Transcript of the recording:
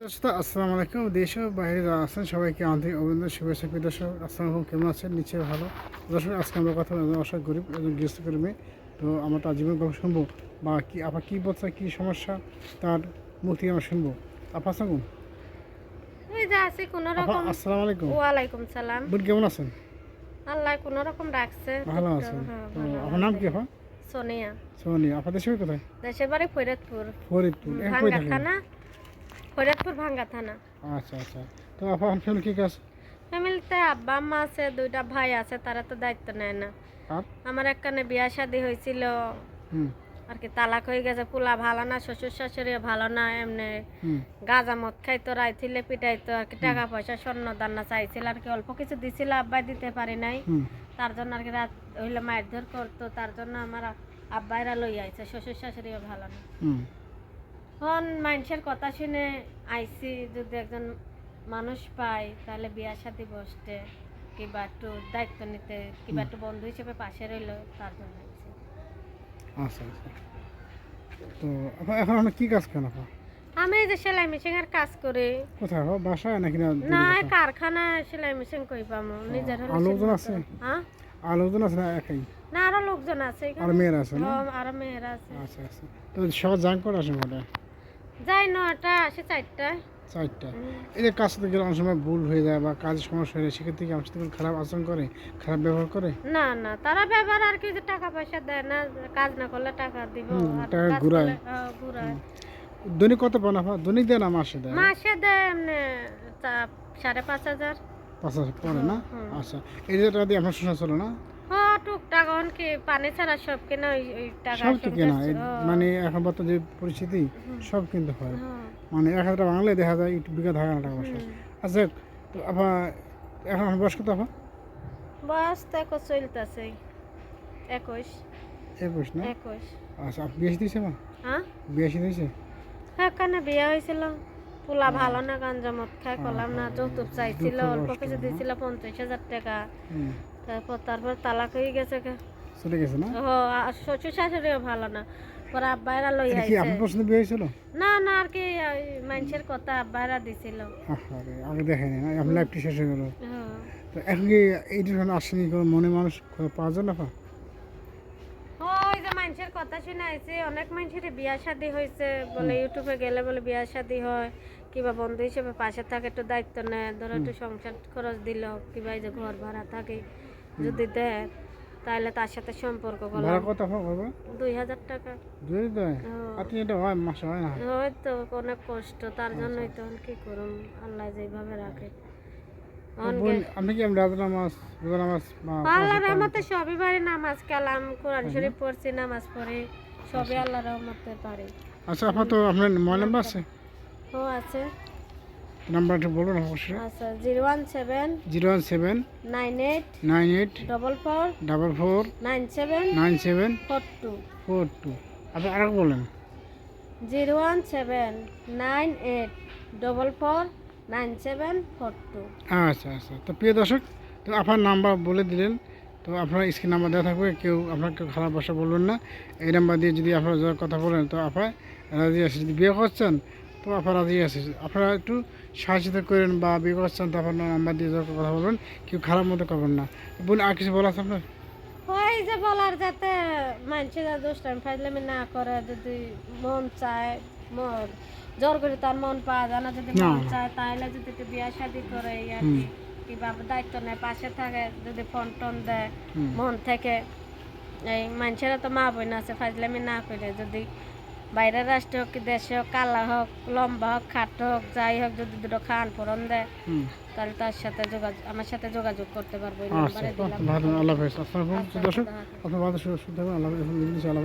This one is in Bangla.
আসসালামু আলাইকুম। দেশ ও বাইরে যারা আছেন সবাইকে আন্তরিক অভিনন্দন শুভেচ্ছা প্রিয় দর্শক আসসালামু আলাইকুম কেমন আছেন? নিচে ভালো। দর্শক আজকে আমরা কথা বলব আশা গরিব একজন গৃহস্থ কর্মী তো আমরা তার জীবন গল্প শুনব বা কি আপা কী বলছে কী সমস্যা তার মুখ থেকে আমরা শুনব। আপা আসসালাম ওই যে আছে কোন রকম আসসালামু আলাইকুম। ওয়ালাইকুম সালাম। বোন কেমন আছেন? আল্লাহ কোন রকম রাখছে ভালো আছেন। হ্যাঁ, তো আপনার নাম কি আপা? সোনিয়া। সোনি আপা দেশের কোথায়? দেশের বাড়ি ফরিদপুর। ফরিদপুর। এখন ভাঙ্গা থানা। আচ্ছা আচ্ছা। তো আপা আপনার ফ্যামিলি কী কাজ ফ্যামিলিতে আব্বা আম্মা আছে দুইটা ভাই আছে তারা তো দায়িত্ব নেয় না। আর? আমার একখানে বিয়া শাদি হয়েছিল হুম। আর কি তালাক হয়ে গেছে পোলা ভালো না শ্বশুর শাশুড়ি ভালো না এমনি গাঁজা মদ খাইতো রাইছিলে পিটাইতো আর কি টাকা পয়সা স্বর্ণ দান্না চাইছিল আর কি অল্প কিছু দিছিল আব্বাই দিতে পারি নাই। তার জন্য আর কি রাত হইলে মারধর করতো তার জন্য আমার আব্বাইরা লই আইছে শ্বশুর শাশুড়িও ভালো না। এখন মানুষের কথা শুনে আইছি যদি একজন মানুষ পাই তাহলে বিয়া শাদি বসতে কিবা একটু দায়িত্ব নিতে কিবা একটু বন্ধু হিসেবে পাশে রইল তার জন্য আচ্ছা আচ্ছা। তো এখন আপনার কী কাজ কেন আপা? আমি এই যে সেলাই মেশিন এর কাজ করি। কোথায় আপা বাসায় নাকি না দূরে না কোথাও? কারখানা সেলাই মেশিন কই পামু নিজের হলে লোকজন আছে? হ্যাঁ? আর লোকজন আছে না একাই? না আরও লোকজন আছে আর মেয়েরা আছে না? হ্যাঁ, মেয়েরা আছে। আচ্ছা আচ্ছা। তো সব জাং করে আসে মোটা যাই নটা আসে চারটা। চারটা। এই যে কাজ গেলে অনেক সময় ভুল হয়ে যায় বা কাজের সমস্যা হয়ে সেক্ষেত্রে কি আমার সাথে খারাপ আচরণ করে? খারাপ ব্যবহার করে? না না তারা ব্যবহার আর কি যে টাকা পয়সা দেয় না কাজ না করলে টাকা দিব টাকা ঘুরায়। হ্যাঁ, ঘুরায়। দৈনিক কত পান আপা? দৈনিক দেয় না মাসে দেয়? মাসে দেয় এমনি সাড়ে পাঁচ হাজার। পাঁচ হাজার পরে না? আচ্ছা এই যে টাকা দিয়ে আপনার শোনা চলো না। টুকটাক এখন কি পানি ছাড়া সব কিনা ওই টাকা সব সব ঠিক না এই মানে এখন বর্তমান যে পরিস্থিতি সব কিন্তু হয়। মানে এক হাজার বাংলায় দেখা যায় একটু বিঘা না টাকা পয়সা। আচ্ছা তো আপা এখন বয়স কত আপা? বয়স তো এখন চলতেছে। একুশ। একুশ না? একুশ। আচ্ছা বিয়ে দিয়েছে মা হ্যাঁ? বিয়ে দিয়েছে এখানে বিয়ে হয়েছিল? পোলা ভালো না গাঞ্জা মদ খাই করলাম না যৌতুক চাইছিল অল্প কিছু না? দিছিল পঞ্চাশ হাজার টাকা। তারপর তারপর তালাক হয়ে গেছে। চলে গেছে না? ও শ্বশুর শাশুড়িও ভালো না। পরে আব্বাইরা লই কি আইছে। পছন্দ বিয়ে হয়েছিল? না না আর কি মানুষের কথা আব্বাইরা দিছিল। আরে আগে দেখেনি না আপনার লাইফটি শেষ হয়ে গেল। তো এখন কি আসেনি কোনো মনে মানুষ পাওয়া যায় না কথা শুনে আইছে অনেক মানুষের বিয়া শাদি হয়েছে বলে ইউটিউবে গেলে বলে বিয়া শাদি হয় কিবা বন্ধু হিসেবে পাশে থাকে একটু দায়িত্ব নেয় ধরো একটু সংসার খরচ দিল কিবা এই যে ঘর ভাড়া থাকে যদি দেয় তাহলে তার সাথে সম্পর্ক ভাড়া কত আপা করবে দুই হাজার টাকা। দুই দেয় হ্যাঁ। আপনি এটা হয় মাসে হয় না? হয়তো অনেক কষ্ট তার জন্যই তো কি করুম আল্লাহ যেভাবে রাখে। আপনি কি রাজা নামাজ রোজা নামাজ আল্লাহ রহমতে সবই পারি নামাজ কালাম কোরআন শরীফ পড়ছি নামাজ পড়ি সবই আল্লাহ রহমতে পারি। আচ্ছা আপা তো আপনার মোবাইল নাম্বার আছে? ও আছে। নাম্বারটা বলুন অবশ্যই। আচ্ছা zero one seven zero one seven nine eight nine eight double four double four nine seven nine seven four two. Four two. আপনি আর বলেন। Zero one seven nine eight double four nine seven four two. আচ্ছা আচ্ছা। তো প্রিয় দর্শক তো আপনার নাম্বার বলে দিলেন তো আপনার স্ক্রিন নাম্বার দেওয়া থাকবে কেউ আপনার কেউ খারাপ ভাষা বলবেন না। এই নাম্বার দিয়ে যদি আপনারা যারা কথা বলেন তো আপনার রাজি আছে যদি বিয়ে করছেন তো আপনার রাজি আছে আপনারা একটু সাহায্য করেন বা বিয়ে করছেন তো আপনার নাম্বার দিয়ে যারা কথা বলবেন কেউ খারাপ মতো করবেন না। বলুন আর কিছু বলা আছে আপনার? ওই যে বলার যাতে মানুষের দুষ্টান ফাইজলামি না করে যদি মন চায় মন জোর করে তার মন পাওয়া যায় না যদি মন চায় তাহলে যদি একটু বিয়া শাদি করে আর কি কিংবা দায়িত্ব নেয় পাশে থাকে যদি ফোন টোন দেয় মন থেকে। এই মানুষেরা তো মা বোন আছে ফাইজলামি না করে যদি বাইরের রাষ্ট্র হোক কি দেশে হোক কালা হোক লম্বা হোক খাটো হোক যাই হোক যদি দুটো খান পূরণ দেয় তাহলে তার সাথে যোগাযোগ আমার সাথে যোগাযোগ করতে পারব আচ্ছা আল্লাহ হাফেজ। আচ্ছা, দর্শক আল্লাহ হাফেজ। আপনার ভালো সুস্থ থাকবেন আল্লাহ হাফেজ। আল্লাহ